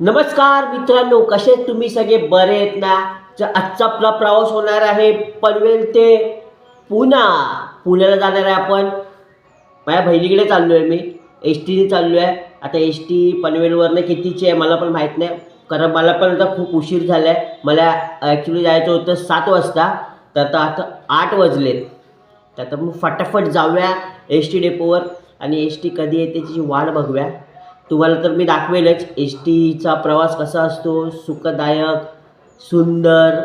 नमस्कार मित्रांनो कसे आहेत तुम्ही सगळे? बरे आहेत ना? तर आजचा आपला प्रवास होणार आहे पनवेल ते पुणा. पुण्याला जाणार आहे आपण. माझ्या बहिणीकडे चाललो आहे मी. एस टीने चाललो आहे आता एस टी पनवेलवरनं कितीची आहे मला पण माहीत नाही. कारण मला पण आता खूप उशीर झाला आहे मला ॲक्च्युली जायचं होतं सात वाजता. तर आता आता आठ वाजलेत. तर आता मग फटाफट जाऊया एस टी डेपोवर. आणि एस टी कधी येते त्याची वाट बघूया. तुम्हाला तर मी दाखवेलच. एस टीचा प्रवास कसा असतो? सुखदायक सुंदर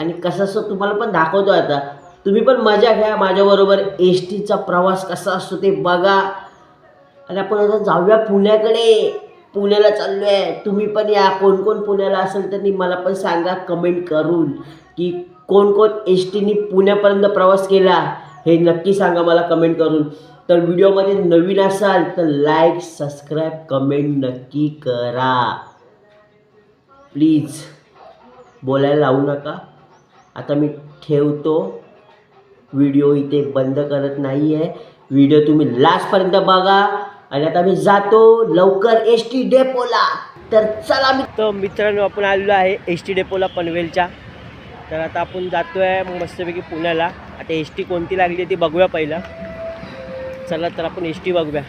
आणि कसं असं तुम्हाला पण दाखवतो आता. तुम्ही पण मजा घ्या. माझ्याबरोबर एस टीचा प्रवास कसा असतो ते बघा. आणि आपण आता जाऊया पुण्याकडे. पुण्याला चाललो आहे तुम्ही पण या. कोण कोण पुण्याला असेल तर मला पण सांगा. कमेंट करून की कोण कोण एस टीनी पुण्यापर्यंत प्रवास केला हे नक्की सांगा मला कमेंट करून. तर व्हिडिओमध्ये नवीन असाल तर लाईक सबस्क्राईब कमेंट नक्की करा. प्लीज बोलायला लावू नका. आता मी ठेवतो. व्हिडिओ इथे बंद करत नाही आहे व्हिडिओ तुम्ही लास्टपर्यंत बघा. आणि आता मी जातो लवकर एस टी डेपोला तर चला मी तर मित्रांनो आपण आलेलो आहे एस टी डेपोला पनवेलच्या. तर आता आपण जातो आहे मस्तपैकी पुण्याला. आता एस टी कोणती लागली ती बघूया पहिलं. चला तर आपण एस टी बघूया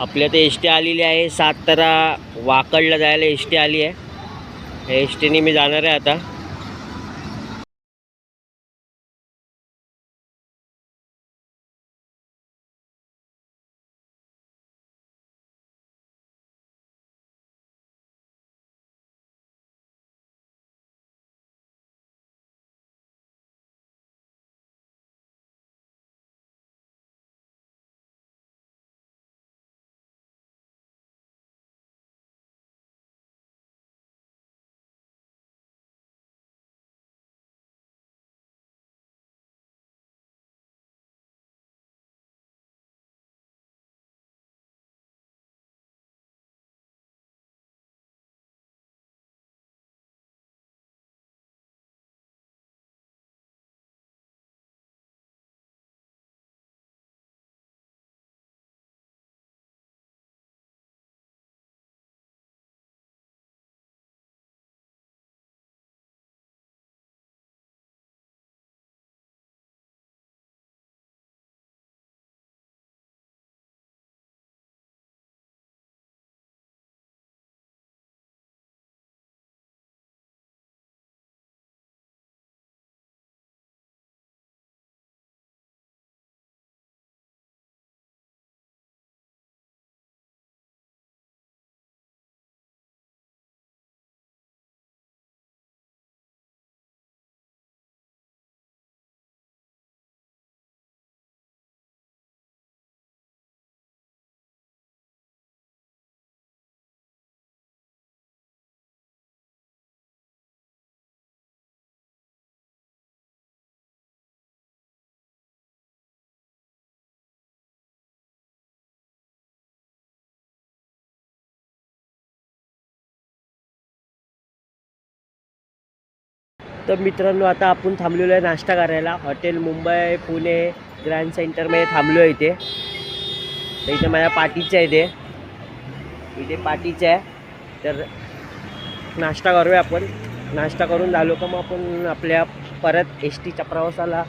आपल्या ते एस टी आलेली आहे. सातारा वाकडला जायला एस टी आली आहे. एस टीने मी जाणार आहे आता. तर मित्रांनो आता आपण थांबलेलो आहे नाश्ता करायला. हॉटेल मुंबई पुणे ग्रँड सेंटरमध्ये थांबलो आहे इथे. तर इथे माझ्या पाठीचं आहे ते. इथे पाठीचं आहे. तर नाश्ता करूया आपण. नाश्ता करून झालो का मग आपण आपल्या परत एस टीच्या प्रवासाला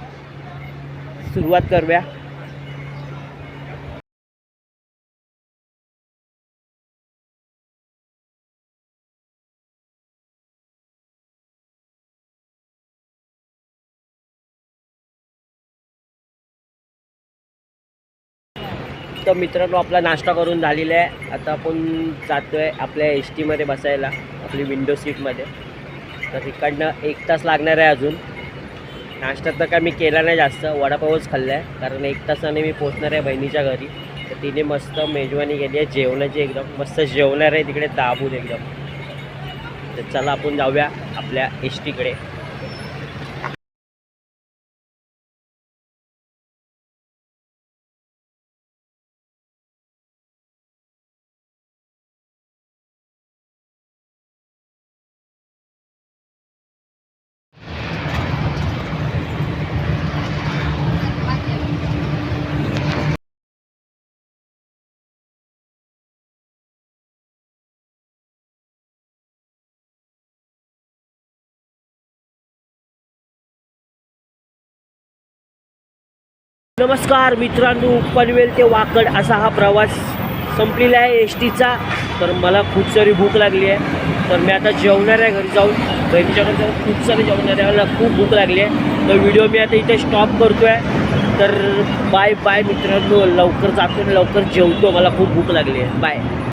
सुरुवात करूया. तर मित्रांनो आपला नाश्ता करून झालेला आहे. आता आपण जातो आहे आपल्या एस टीमध्ये बसायला आपली विंडो सीटमध्ये तर इकडनं एक तास लागणार आहे अजून. नाश्ता तर काय मी केला नाही जास्त वडापावच खाल्ला आहे कारण एक तासाने मी पोचणार आहे बहिणीच्या घरी. तर तिने मस्त मेजवानी केली आहे जेवणाची एकदम. मस्त जेवणार आहे तिकडे दाबून एकदम. तर चला आपण जाऊया आपल्या एस टीकडे नमस्कार मित्रांनो पनवेल ते वाकड असा हा प्रवास संपलेला आहे एस टीचा तर मला खूप सारी भूक लागली आहे. तर मी आता जेवणार आहे घरी जाऊन. घरीच्याकडे जाऊन खूप सारे जेवणार आहे. मला खूप भूक लागली आहे. तर व्हिडिओ मी आता इथे स्टॉप करतो आहे तर बाय बाय मित्रांनो. लवकर जातो आणि लवकर जेवतो. मला खूप भूक लागली आहे. बाय